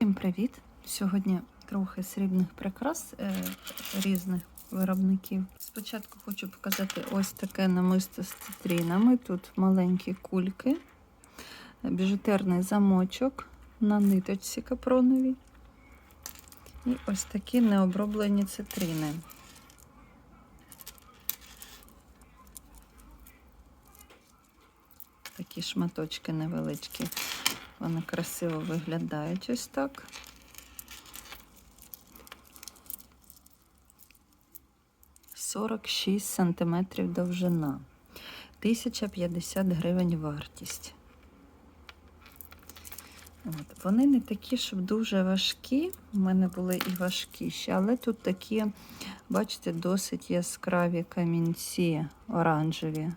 Всім привіт! Сьогодні трохи срібних прикрас е, різних виробників. Спочатку хочу показати ось таке намисто з цитрінами. Тут маленькі кульки, біжутерний замочок на ниточці капроновій. І ось такі необроблені цитрини. Такі шматочки невеличкі. Вони красиво виглядають ось так. Сорок шість сантиметрів довжина. 1050 гривень вартість. От. Вони не такі, щоб дуже важкі. У мене були і важкіші, але тут такі, бачите, досить яскраві камінці оранжеві.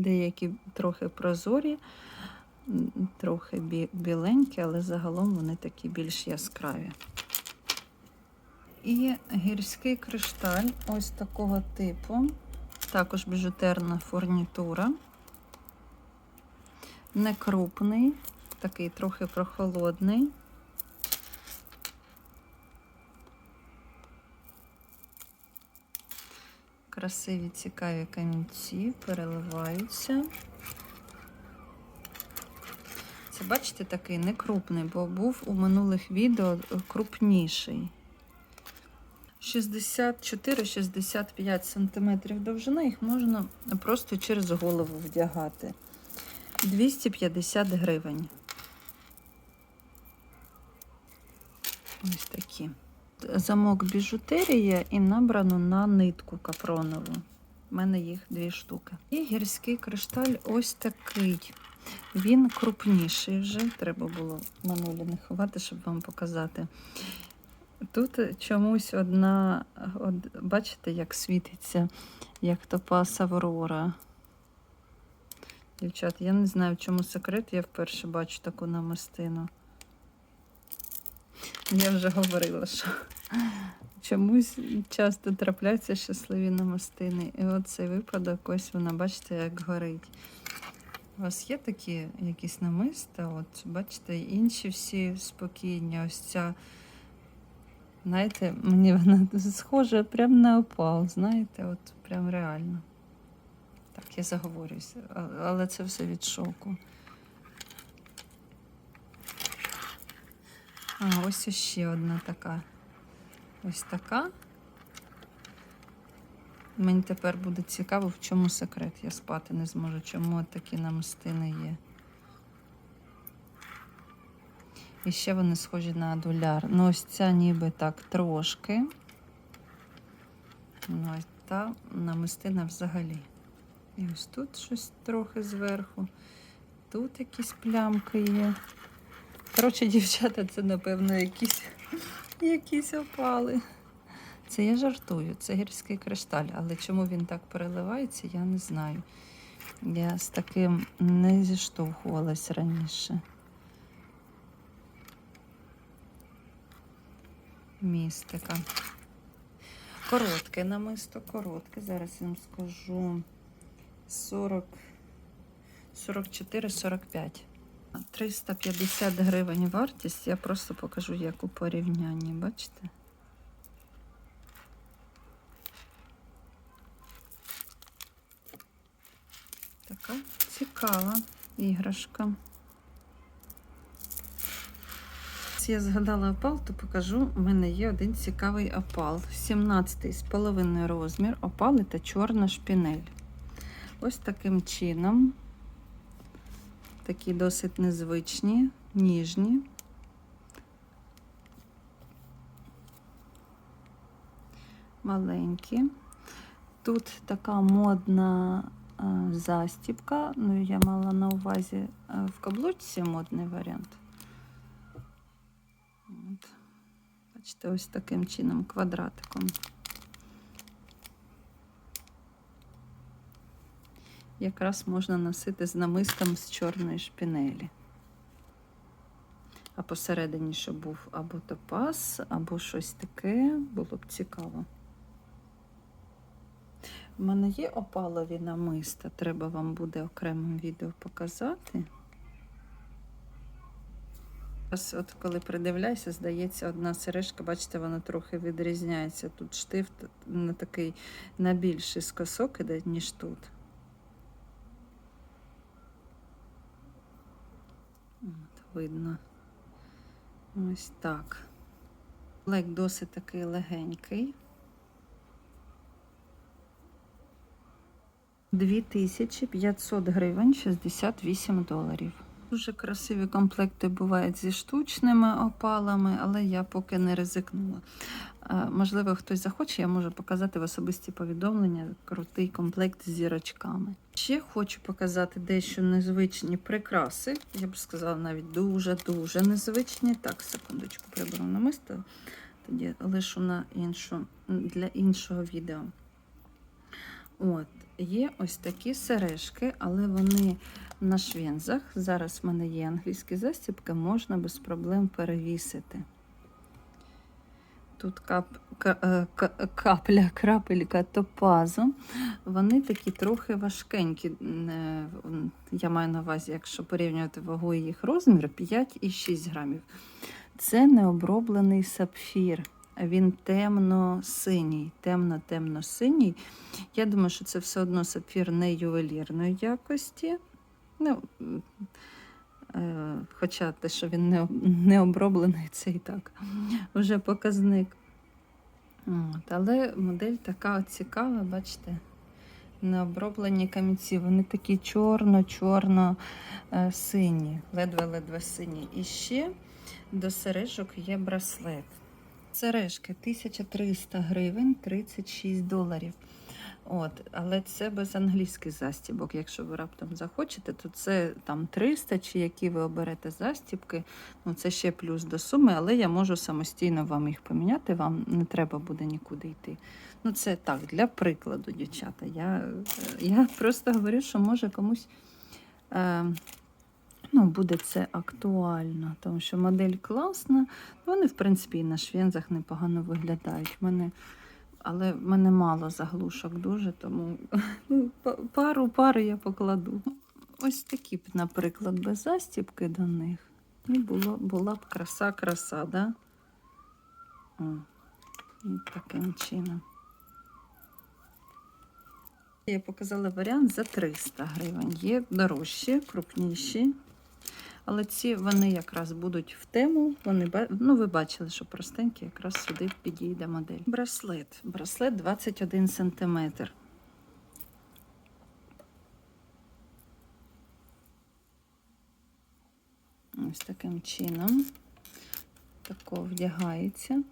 Деякі трохи прозорі, трохи бі- біленькі, але загалом вони такі більш яскраві. І гірський кришталь ось такого типу. Також біжутерна фурнітура. Не крупний, такий трохи прохолодний. Красиві, цікаві камінці переливаються. Це, бачите, такий не крупний, бо був у минулих відео крупніший. 64-65 см довжина, їх можна просто через голову вдягати. 250 гривень. Ось такі. Замок біжутерія і набрано на нитку капронову. У мене їх дві штуки. І гірський кришталь ось такий. Він крупніший вже. Треба було минулі не ховати, щоб вам показати. Тут чомусь одна, од, бачите, як світиться, як топаз Аврора. Дівчат, я не знаю, в чому секрет, я вперше бачу таку намистину. Я вже говорила, що чомусь часто трапляються щасливі намистини. І от цей випадок, ось вона, бачите, як горить. У вас є такі якісь намиста? От, бачите, інші всі спокійні. Ось ця, знаєте, мені вона схожа прямо на опал, знаєте, от прям реально. Так, я заговорююся, але це все від шоку. А, ось ще одна така. Ось така. Мені тепер буде цікаво, в чому секрет. Я спати не зможу, чому такі намистини є. І ще вони схожі на адуляр. Ну, ось ця ніби так трошки. Ну, ось та намистина взагалі. І ось тут щось трохи зверху. Тут якісь плямки є. Коротше, дівчата, це, напевно, якісь, якісь опали. Це я жартую, це гірський кришталь, але чому він так переливається, я не знаю. Я з таким не зіштовхувалась раніше. Містика. Коротке намисто, коротке. Зараз я вам скажу 40, 44-45. 350 гривень вартість. Я просто покажу, як у порівнянні, бачите? Така цікава іграшка. Я згадала опал, то покажу. У мене є один цікавий опал. 17 з половиною розмір, опали та чорна шпінель. Ось таким чином. Такі досить незвичні, ніжні. Маленькі. Тут така модна е, застібка. Ну, я мала на увазі е, в каблучці модний варіант. От. Бачите, ось таким чином, квадратиком. Якраз можна носити з намистом з чорної шпінелі. А посередині, щоб був або топаз, або щось таке, було б цікаво. У мене є опалові намиста, треба вам буде окремим відео показати. Ось От коли придивляюся, здається, одна сережка, бачите, вона трохи відрізняється. Тут штифт на такий на більший скосок іде, ніж тут. От, видно. Ось так. Лек досить такий легенький. 2500 гривень 68 доларів. Дуже красиві комплекти бувають зі штучними опалами, але я поки не ризикнула. Можливо, хтось захоче, я можу показати в особисті повідомлення крутий комплект з зірочками. Ще хочу показати дещо незвичні прикраси. Я б сказала, навіть дуже-дуже незвичні. Так, секундочку, приберу намисто, тоді лишу на іншу, для іншого відео. От, є ось такі сережки, але вони на швензах. Зараз в мене є англійські застібки, можна без проблем перевісити. Тут кап, ка, е, капля, крапелька топазу. Вони такі трохи важкенькі. Е, Я маю на увазі, якщо порівнювати вагу їх розмір, 5 і 6 грамів. Це необроблений сапфір. Він темно-синій, темно-темно-синій. Я думаю, що це все одно сапфір не ювелірної якості. Ну, хоча те, що він не, не оброблений, це і так вже показник. От, але модель така цікава, бачите, необроблені камінці. Вони такі чорно-чорно-сині, ледве-ледве сині. І ще до сережок є браслет. Сережки 1300 гривень 36 доларів. От, але це без англійських застібок. Якщо ви раптом захочете, то це там 300 чи які ви оберете застібки. Ну, це ще плюс до суми, але я можу самостійно вам їх поміняти, вам не треба буде нікуди йти. Ну, це так, для прикладу, дівчата. Я, я просто говорю, що може комусь е, ну, буде це актуально, тому що модель класна. Вони, в принципі, і на швензах непогано виглядають. В мене але в мене мало заглушок дуже, тому ну, пару пари я покладу. Ось такі б, наприклад, без застібки до них. І було, була б краса-краса, да? О, і таким чином. Я показала варіант за 300 гривень. Є дорожчі, крупніші. Але ці вони якраз будуть в тему. Вони ну, ви бачили, що простенькі, якраз сюди підійде модель. Браслет. Браслет 21 см. Ось таким чином. Тако вдягається.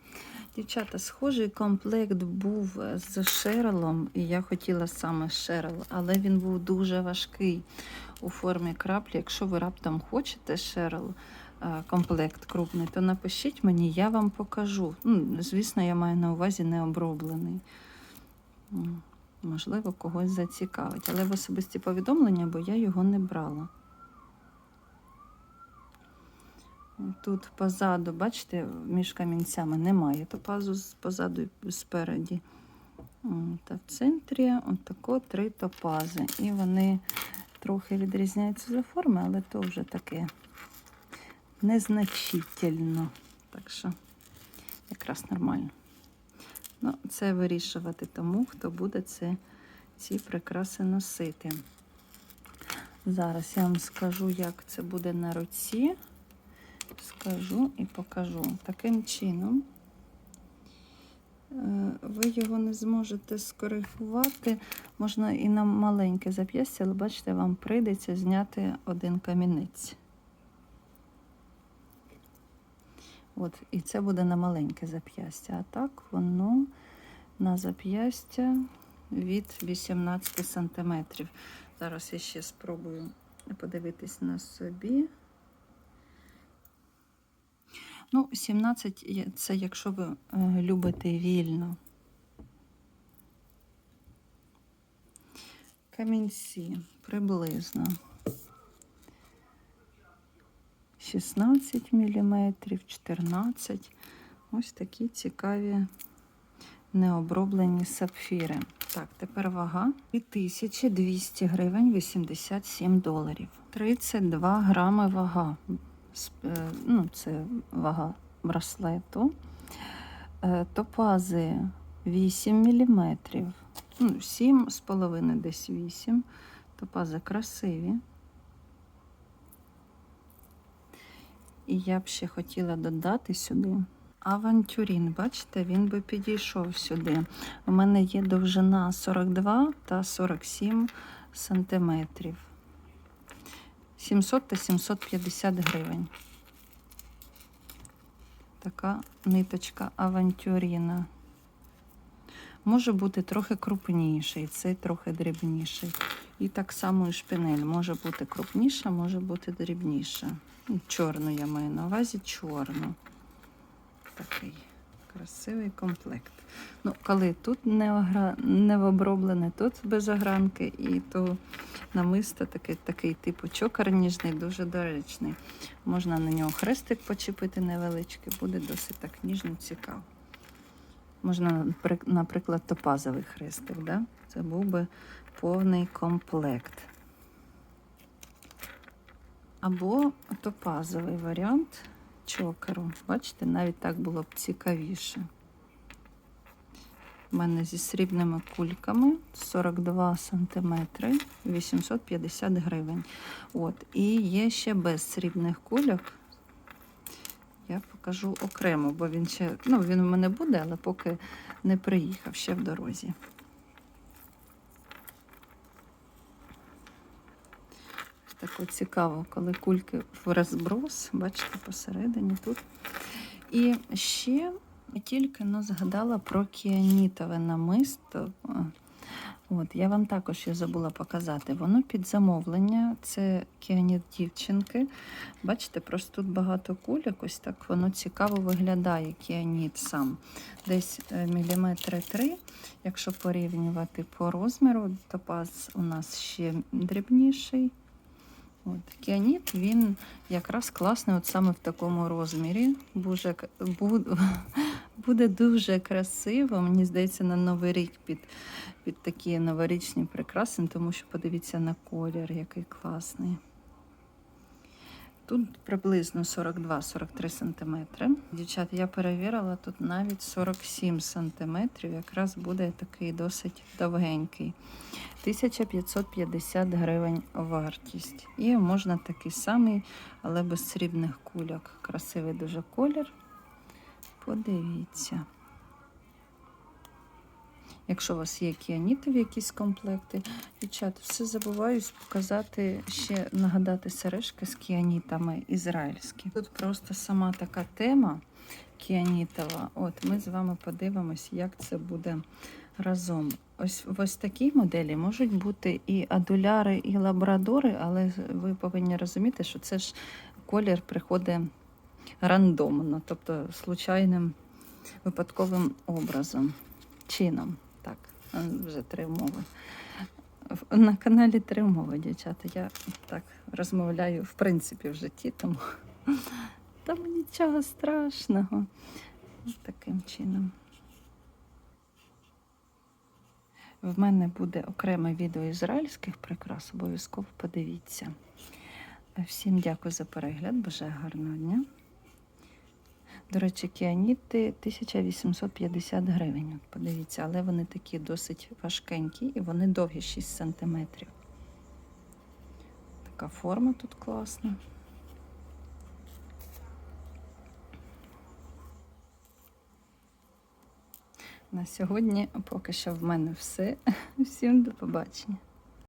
Дівчата, схожий комплект був з Шерелом, і я хотіла саме Шерел, але він був дуже важкий у формі краплі. Якщо ви раптом хочете Шерел е, комплект крупний, то напишіть мені, я вам покажу. Ну, звісно, я маю на увазі не оброблений. Можливо, когось зацікавить. Але в особисті повідомлення, бо я його не брала. Тут позаду, бачите, між камінцями немає топазу позаду і спереді. Та в центрі отако три топази. І вони трохи відрізняються за форми, але то вже таке незначительно. Так що якраз нормально. Ну, це вирішувати тому, хто буде це, ці прикраси носити. Зараз я вам скажу, як це буде на руці. Скажу і покажу. Таким чином ви його не зможете скоригувати. Можна і на маленьке зап'ястя, але бачите, вам прийдеться зняти один камінець. От, і це буде на маленьке зап'ястя. А так воно на зап'ястя від 18 сантиметрів. Зараз я ще спробую подивитись на собі. Ну, 17 це якщо ви е, любите вільно. Камінці приблизно 16 мм, 14 Ось такі цікаві необроблені сапфіри. Так, тепер вага 2200 гривень 87 доларів. 32 грами вага. Е, Ну, це вага браслету. Е, Топази 8 мм. Ну, 7,5 десь 8. Топази красиві. І я б ще хотіла додати сюди авантюрін. Бачите, він би підійшов сюди. У мене є довжина 42 та 47 сантиметрів. 700 та 750 гривень. Така ниточка авантюріна. Може бути трохи крупніший, цей трохи дрібніший. І так само і шпинель може бути крупніша, може бути дрібніша. Ну, Чорну я маю на увазі чорну. Такий красивий комплект. Ну, коли тут не, огра... не оброблене, тут без огранки, і то намисто такий, такий типу чокер ніжний, дуже доречний. Можна на нього хрестик почепити невеличкий, буде досить так ніжно цікаво. Можна, наприклад, топазовий хрестик, да? це був би повний комплект. Або топазовий варіант чокеру. Бачите, навіть так було б цікавіше. У мене зі срібними кульками 42 см 850 гривень. От. І є ще без срібних кульок. Я покажу окремо, бо він ще, ну, він у мене буде, але поки не приїхав ще в дорозі. Таке цікаво, коли кульки в розброс, бачите, посередині тут. І ще тільки но згадала про кіанітове намисто. От, я вам також ще забула показати. Воно під замовлення, це кіаніт дівчинки. Бачите, просто тут багато кульок, ось так воно цікаво виглядає, кіаніт сам. Десь е, міліметри три, якщо порівнювати по розміру, топаз у нас ще дрібніший. От, кіаніт, він якраз класний от саме в такому розмірі. Буде, буде дуже красиво, мені здається, на Новий рік під, під такі новорічні прикраси, тому що подивіться на колір, який класний. Тут приблизно 42-43 см. Дівчата, я перевірила, тут навіть 47 см, якраз буде такий досить довгенький. 1550 гривень вартість. І можна такий самий, але без срібних кульок. Красивий дуже колір. Подивіться. Якщо у вас є кіанітові якісь комплекти, дівчата, все забуваюсь показати, ще нагадати сережки з кіанітами ізраїльські. Тут просто сама така тема кіанітова. От ми з вами подивимось, як це буде разом. Ось в ось такій моделі можуть бути і адуляри, і лабрадори, але ви повинні розуміти, що це ж колір приходить рандомно, тобто случайним випадковим образом, чином. Так, вже три мови. На каналі три мови, дівчата. Я так розмовляю в принципі в житті, тому, тому нічого страшного. Таким чином. В мене буде окреме відео ізраїльських прикрас, обов'язково подивіться. Всім дякую за перегляд, бажаю гарного дня. До речі, кіаніти 1850 гривень. Подивіться, але вони такі досить важкенькі і вони довгі 6 см. Така форма тут класна. На сьогодні поки що в мене все. Всім до побачення.